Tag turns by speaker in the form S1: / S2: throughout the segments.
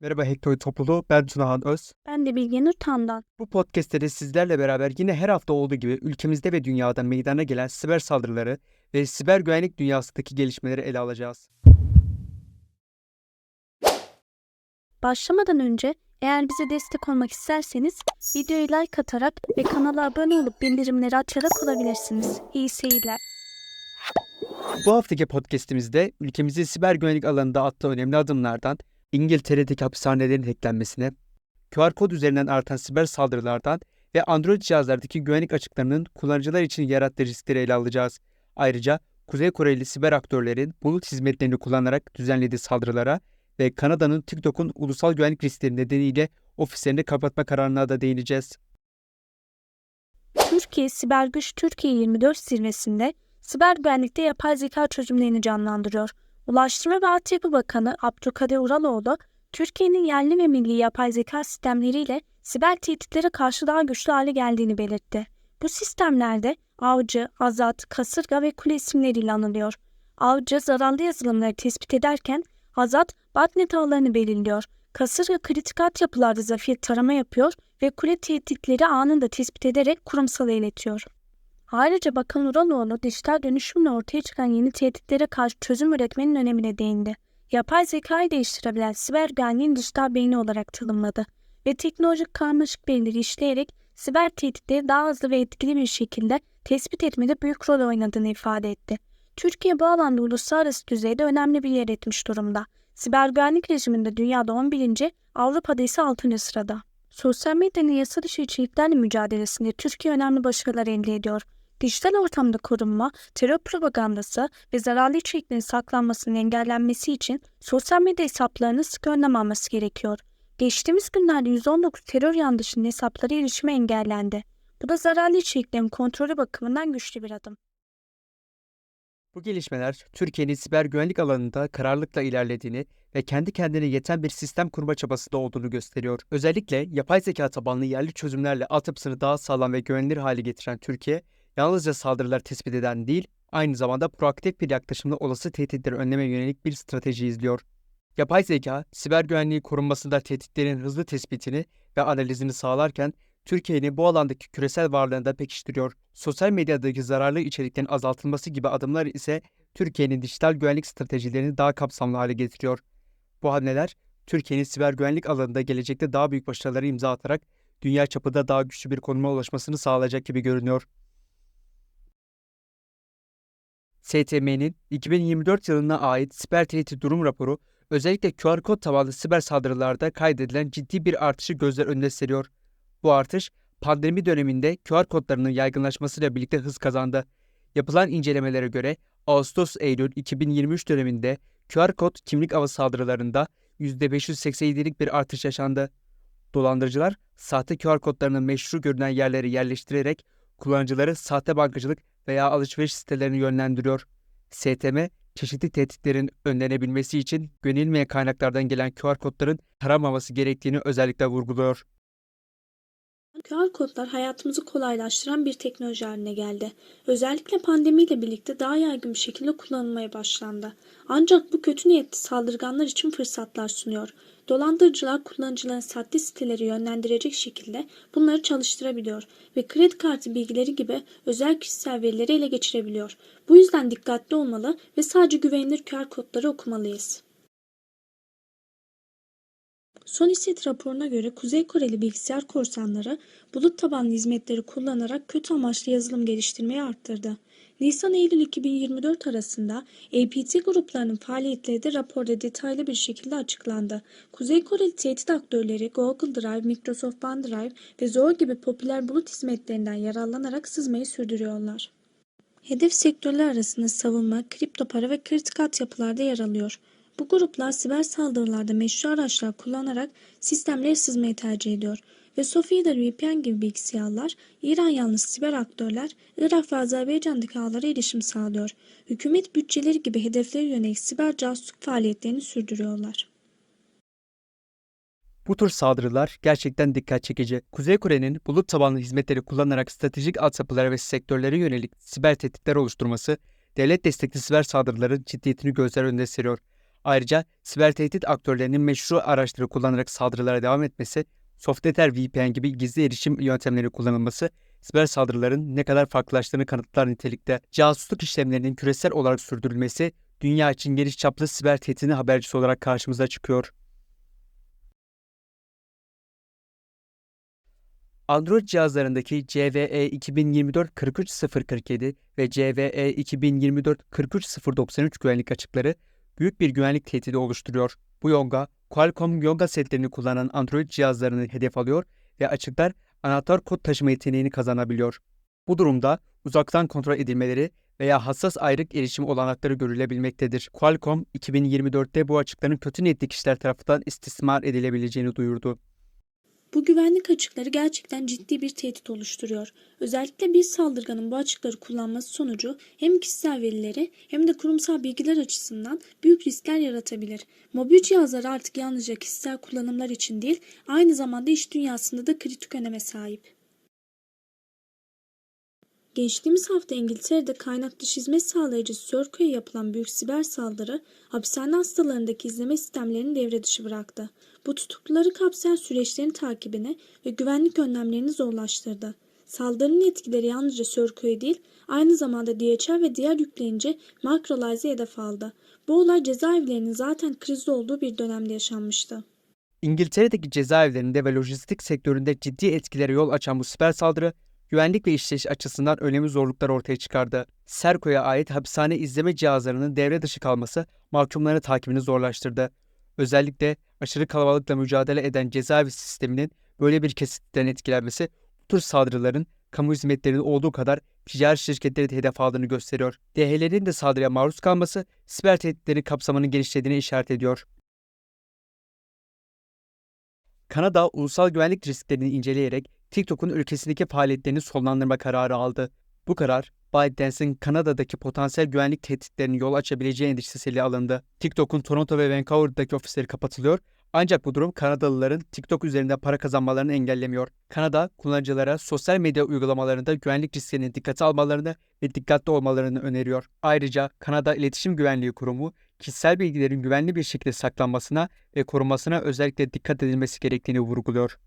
S1: Merhaba Hektoy topluluğu, ben Tunahan Öz.
S2: Ben de Bilgenur Tandan.
S1: Bu podcast'te de sizlerle beraber yine her hafta olduğu gibi ülkemizde ve dünyada meydana gelen siber saldırıları ve siber güvenlik dünyasındaki gelişmeleri ele alacağız.
S2: Başlamadan önce eğer bize destek olmak isterseniz videoyu like atarak ve kanala abone olup bildirimleri açarak olabilirsiniz. İyi seyirler.
S1: Bu haftaki podcast'imizde ülkemizin siber güvenlik alanında attığı önemli adımlardan İngiltere'deki hapishanelerin hacklenmesine, QR kod üzerinden artan siber saldırılardan ve Android cihazlardaki güvenlik açıklarının kullanıcılar için yarattığı riskleri ele alacağız. Ayrıca Kuzey Koreli siber aktörlerin bulut hizmetlerini kullanarak düzenlediği saldırılara ve Kanada'nın TikTok'un ulusal güvenlik riskleri nedeniyle ofislerini kapatma kararına da değineceğiz.
S2: Türkiye Siber Güç Türkiye 24 zirvesinde siber güvenlikte yapay zeka çözümlerini canlandırıyor. Ulaştırma ve Altyapı Bakanı Abdülkadir Uraloğlu, Türkiye'nin yerli ve milli yapay zeka sistemleriyle siber tehditlere karşı daha güçlü hale geldiğini belirtti. Bu sistemlerde avcı, azat, kasırga ve kule isimleriyle anılıyor. Avcı zararlı yazılımları tespit ederken azat botnet ağlarını belirliyor. Kasırga kritik altyapılarda zafiyet tarama yapıyor ve kule tehditleri anında tespit ederek kurumsala iletiyor. Ayrıca Bakan Uraloğlu dijital dönüşümle ortaya çıkan yeni tehditlere karşı çözüm üretmenin önemine değindi. Yapay zekayı değiştirebilen siber güvenliğin dijital beyni olarak tanımladı ve teknolojik karmaşık verileri işleyerek siber tehditleri daha hızlı ve etkili bir şekilde tespit etmede büyük rol oynadığını ifade etti. Türkiye bu alanda uluslararası düzeyde önemli bir yer etmiş durumda. Siber güvenlik rejiminde dünyada 11. Avrupa'da ise 6. sırada. Sosyal medyanın yasa dışı içeriklerle mücadelesinde Türkiye önemli başarılar elde ediyor. Dijital ortamda korunma, terör propagandası ve zararlı içeriklerin saklanmasının engellenmesi için sosyal medya hesaplarının sık önlem alması gerekiyor. Geçtiğimiz günlerde 119 terör yanlışının hesapları erişime engellendi. Bu da zararlı içeriklerin kontrolü bakımından güçlü bir adım.
S1: Bu gelişmeler Türkiye'nin siber güvenlik alanında kararlılıkla ilerlediğini ve kendi kendine yeten bir sistem kurma çabasında olduğunu gösteriyor. Özellikle yapay zeka tabanlı yerli çözümlerle altyapısını daha sağlam ve güvenilir hale getiren Türkiye, yalnızca saldırılar tespit eden değil, aynı zamanda proaktif bir yaklaşımla olası tehditleri önlemeye yönelik bir strateji izliyor. Yapay zeka, siber güvenliği korunmasında tehditlerin hızlı tespitini ve analizini sağlarken Türkiye'nin bu alandaki küresel varlığını da pekiştiriyor. Sosyal medyadaki zararlı içeriklerin azaltılması gibi adımlar ise Türkiye'nin dijital güvenlik stratejilerini daha kapsamlı hale getiriyor. Bu hamleler Türkiye'nin siber güvenlik alanında gelecekte daha büyük başarıları imza atarak dünya çapında daha güçlü bir konuma ulaşmasını sağlayacak gibi görünüyor. STM'nin 2024 yılına ait siber tehdit durum raporu özellikle QR kod tabanlı siber saldırılarda kaydedilen ciddi bir artışı gözler önüne seriyor. Bu artış pandemi döneminde QR kodlarının yaygınlaşmasıyla birlikte hız kazandı. Yapılan incelemelere göre Ağustos-Eylül 2023 döneminde QR kod kimlik avı saldırılarında %587'lik bir artış yaşandı. Dolandırıcılar sahte QR kodlarını meşru görünen yerlere yerleştirerek kullanıcıları sahte bankacılık veya alışveriş sitelerine yönlendiriyor. STM, çeşitli tehditlerin önlenebilmesi için güvenilmeyen kaynaklardan gelen QR kodların taramaması gerektiğini özellikle vurguluyor.
S2: QR kodlar hayatımızı kolaylaştıran bir teknoloji haline geldi. Özellikle pandemiyle birlikte daha yaygın bir şekilde kullanılmaya başlandı. Ancak bu kötü niyetli saldırganlar için fırsatlar sunuyor. Dolandırıcılar kullanıcıların sahte siteleri yönlendirecek şekilde bunları çalıştırabiliyor ve kredi kartı bilgileri gibi özel kişisel verileri ele geçirebiliyor. Bu yüzden dikkatli olmalı ve sadece güvenilir QR kodları okumalıyız. Soniset raporuna göre Kuzey Koreli bilgisayar korsanları bulut tabanlı hizmetleri kullanarak kötü amaçlı yazılım geliştirmeyi arttırdı. Nisan-Eylül 2024 arasında APT gruplarının faaliyetleri de raporda detaylı bir şekilde açıklandı. Kuzey Koreli tehdit aktörleri Google Drive, Microsoft OneDrive ve Zoho gibi popüler bulut hizmetlerinden yararlanarak sızmayı sürdürüyorlar. Hedef sektörler arasında savunma, kripto para ve kritik altyapılarda yer alıyor. Bu gruplar siber saldırılarda meşru araçlar kullanarak sistemlere sızmayı tercih ediyor ve Sofia VPN gibi bilgisayarlar, İran yanlısı siber aktörler, Irak ve Azerbaycan'daki ağlara erişim sağlıyor. Hükümet bütçeleri gibi hedeflere yönelik siber casusluk faaliyetlerini sürdürüyorlar.
S1: Bu tür saldırılar gerçekten dikkat çekici. Kuzey Kore'nin bulut tabanlı hizmetleri kullanarak stratejik altyapılara ve sektörlere yönelik siber tehditler oluşturması, devlet destekli siber saldırıların ciddiyetini gözler önüne seriyor. Ayrıca siber tehdit aktörlerinin meşru araçları kullanarak saldırılara devam etmesi, Softeter VPN gibi gizli erişim yöntemleri kullanılması, siber saldırıların ne kadar farklılaştığını kanıtlar nitelikte. Casusluk işlemlerinin küresel olarak sürdürülmesi, dünya için geniş çaplı siber tehditin habercisi olarak karşımıza çıkıyor. Android cihazlarındaki CVE 2024-43047 ve CVE 2024-43093 güvenlik açıkları büyük bir güvenlik tehdidi oluşturuyor. Bu yonga, Qualcomm yonga setlerini kullanan Android cihazlarını hedef alıyor ve açıklar anahtar kod taşıma yeteneğini kazanabiliyor. Bu durumda uzaktan kontrol edilmeleri veya hassas ayrık erişim olanakları görülebilmektedir. Qualcomm 2024'te bu açıkların kötü niyetli kişiler tarafından istismar edilebileceğini duyurdu.
S2: Bu güvenlik açıkları gerçekten ciddi bir tehdit oluşturuyor. Özellikle bir saldırganın bu açıkları kullanması sonucu hem kişisel verileri hem de kurumsal bilgiler açısından büyük riskler yaratabilir. Mobil cihazlar artık yalnızca kişisel kullanımlar için değil, aynı zamanda iş dünyasında da kritik öneme sahip. Geçtiğimiz hafta İngiltere'de kaynak dışı hizmet sağlayıcısı Circo'ya yapılan büyük siber saldırı, hapishane hastalarındaki izleme sistemlerini devre dışı bıraktı. Bu tutukluları kapsayan süreçlerin takibini ve güvenlik önlemlerini zorlaştırdı. Saldırının etkileri yalnızca Circo'ya değil, aynı zamanda DHL ve diğer yükleyince Microlize'e hedef aldı. Bu olay cezaevlerinin zaten krizde olduğu bir dönemde yaşanmıştı.
S1: İngiltere'deki cezaevlerinde ve lojistik sektöründe ciddi etkilere yol açan bu siber saldırı, güvenlik ve işleyiş açısından önemli zorluklar ortaya çıkardı. Serco'ya ait hapishane izleme cihazlarının devre dışı kalması mahkumların takibini zorlaştırdı. Özellikle aşırı kalabalıkla mücadele eden cezaevi sisteminin böyle bir kesitten etkilenmesi bu tür saldırıların kamu hizmetlerinin olduğu kadar ticari şirketleri de hedef aldığını gösteriyor. DHL'nin de saldırıya maruz kalması siber tehditlerin kapsamının genişlediğini işaret ediyor. Kanada ulusal güvenlik risklerini inceleyerek TikTok'un ülkesindeki faaliyetlerini sonlandırma kararı aldı. Bu karar, ByteDance'in Kanada'daki potansiyel güvenlik tehditlerinin yol açabileceği endişesiyle alındı. TikTok'un Toronto ve Vancouver'daki ofisleri kapatılıyor ancak bu durum Kanadalıların TikTok üzerinde para kazanmalarını engellemiyor. Kanada, kullanıcılara sosyal medya uygulamalarında güvenlik risklerini dikkate almalarını ve dikkatli olmalarını öneriyor. Ayrıca Kanada İletişim Güvenliği Kurumu, kişisel bilgilerin güvenli bir şekilde saklanmasına ve korunmasına özellikle dikkat edilmesi gerektiğini vurguluyor.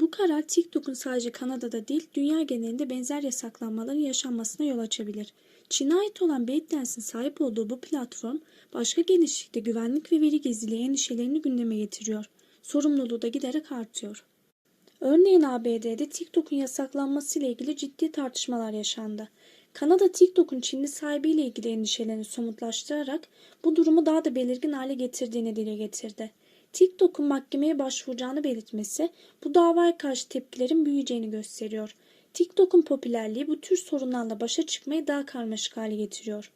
S2: Bu karar TikTok'un sadece Kanada'da değil, dünya genelinde benzer yasaklanmaların yaşanmasına yol açabilir. Çin'e ait olan ByteDance'in sahip olduğu bu platform, başka genişlikte güvenlik ve veri gizliliği endişelerini gündeme getiriyor. Sorumluluğu da giderek artıyor. Örneğin ABD'de TikTok'un yasaklanması ile ilgili ciddi tartışmalar yaşandı. Kanada TikTok'un Çinli sahibiyle ilgili endişelerini somutlaştırarak bu durumu daha da belirgin hale getirdiğini dile getirdi. TikTok'un mahkemeye başvuracağını belirtmesi bu davaya karşı tepkilerin büyüyeceğini gösteriyor. TikTok'un popülerliği bu tür sorunlarla başa çıkmayı daha karmaşık hale getiriyor.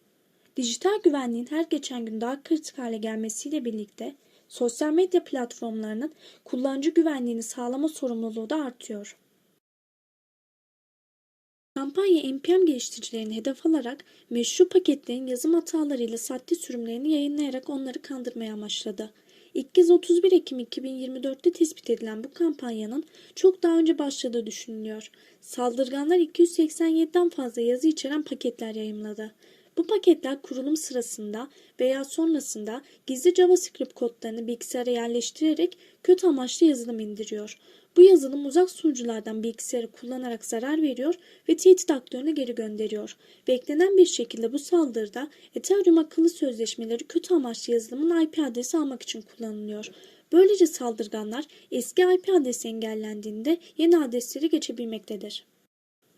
S2: Dijital güvenliğin her geçen gün daha kritik hale gelmesiyle birlikte sosyal medya platformlarının kullanıcı güvenliğini sağlama sorumluluğu da artıyor. Kampanya NPM geliştiricilerini hedef alarak meşru paketlerin yazım hatalarıyla sahte sürümlerini yayınlayarak onları kandırmaya amaçladı. İlk kez 31 Ekim 2024'te tespit edilen bu kampanyanın çok daha önce başladığı düşünülüyor. Saldırganlar 287'den fazla yazı içeren paketler yayımladı. Bu paketler kurulum sırasında veya sonrasında gizli JavaScript kodlarını bilgisayara yerleştirerek kötü amaçlı yazılım indiriyor. Bu yazılım uzak sunuculardan bilgisayarı kullanarak zarar veriyor ve tehdit aktörüne geri gönderiyor. Beklenen bir şekilde bu saldırıda Ethereum akıllı sözleşmeleri kötü amaçlı yazılımın IP adresi almak için kullanılıyor. Böylece saldırganlar eski IP adresi engellendiğinde yeni adresleri geçebilmektedir.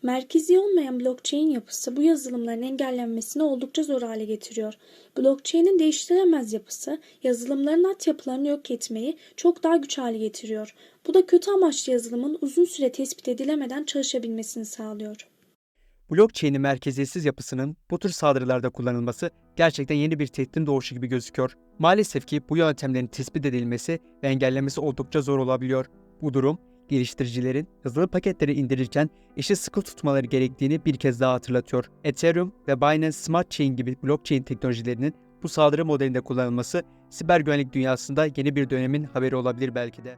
S2: Merkezi olmayan blockchain yapısı bu yazılımların engellenmesini oldukça zor hale getiriyor. Blockchain'in değiştirilemez yapısı yazılımların altyapılarını yok etmeyi çok daha güç hale getiriyor. Bu da kötü amaçlı yazılımın uzun süre tespit edilemeden çalışabilmesini sağlıyor.
S1: Blockchain'in merkeziyetsiz yapısının bu tür saldırılarda kullanılması gerçekten yeni bir tehditin doğuşu gibi gözüküyor. Maalesef ki bu yöntemlerin tespit edilmesi ve engellenmesi oldukça zor olabiliyor. Bu durum geliştiricilerin yazılı paketleri indirirken işi sıkı tutmaları gerektiğini bir kez daha hatırlatıyor. Ethereum ve Binance Smart Chain gibi blockchain teknolojilerinin bu saldırı modelinde kullanılması siber güvenlik dünyasında yeni bir dönemin haberi olabilir belki de.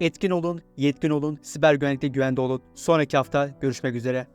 S1: Etkin olun, yetkin olun, siber güvenlikte güvende olun. Sonraki hafta görüşmek üzere.